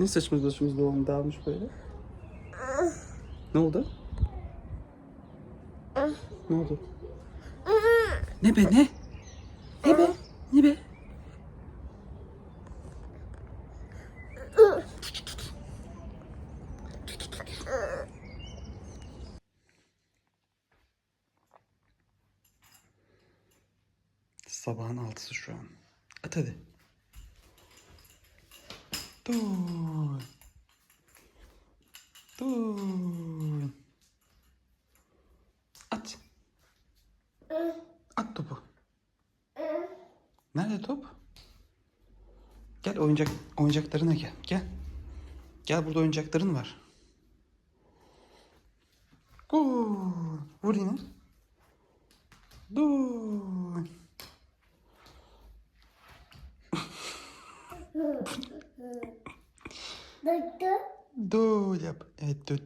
Ne saçımız başımız dağılmış, dağılmış böyle? Ne oldu? Ne oldu? Ne be ne? Ne be? Ne be? Sabahın altısı şu an. At hadi. Dur. Dur. At. At topu. Nerede top? Gel oyuncak oyuncaklarına gel. Gel. Gel burada oyuncakların var. Gol. Vur yine. Dur. Döktü. Dur yap. Evet dur.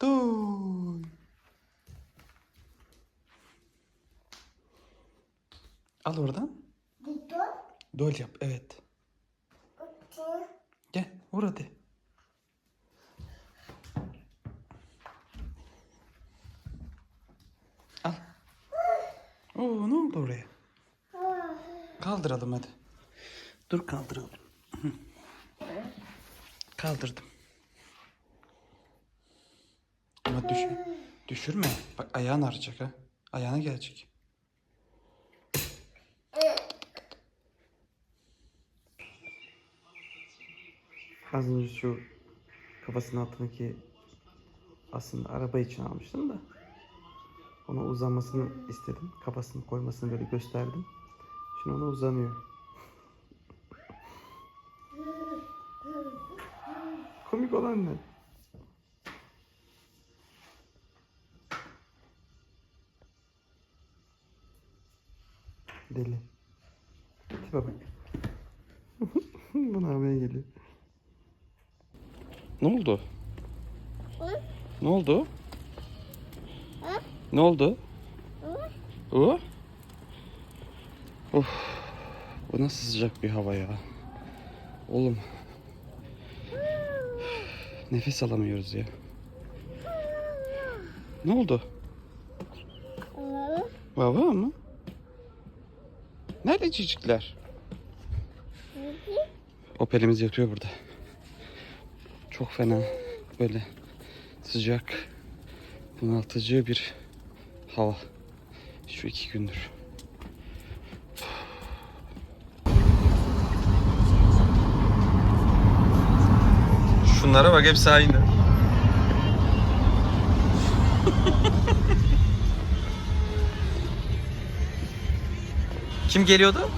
Dur. Al oradan. Döktü. Dol yap. Evet. Gel vur hadi. Al. Oo ne oldu oraya? Kaldıralım hadi. Dur kaldıralım. Kaldırdım. Ama düş düşürme. Bak ayağın arayacak ha. Ayağına gelecek. Az önce şu kafasının altındaki aslında araba için almıştım da ona uzanmasını istedim. Kafasını koymasını böyle gösterdim. Şimdi ona uzanıyor. Komik olan ne? Deli. Tipe bak. Bana havaya geliyor. Ne oldu? Ne oldu? Ne oldu? O? Of. Bu nasıl sıcak bir hava ya. Oğlum. Nefes alamıyoruz ya. Ne oldu? Baba mı? Nerede cicikler? Opel'imiz yatıyor burada. Çok fena böyle sıcak bunaltıcı bir hava. Şu iki gündür. Şunlara bak hepsi aynı. Kim geliyordu?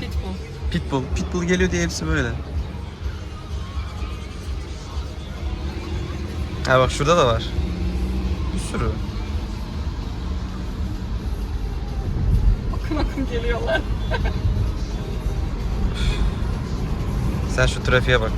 Pitbull. Pitbull. Pitbull geliyor diye hepsi böyle. Ha bak şurada da var. Bir sürü. Akın akın geliyorlar. Sen şu trafiğe bak.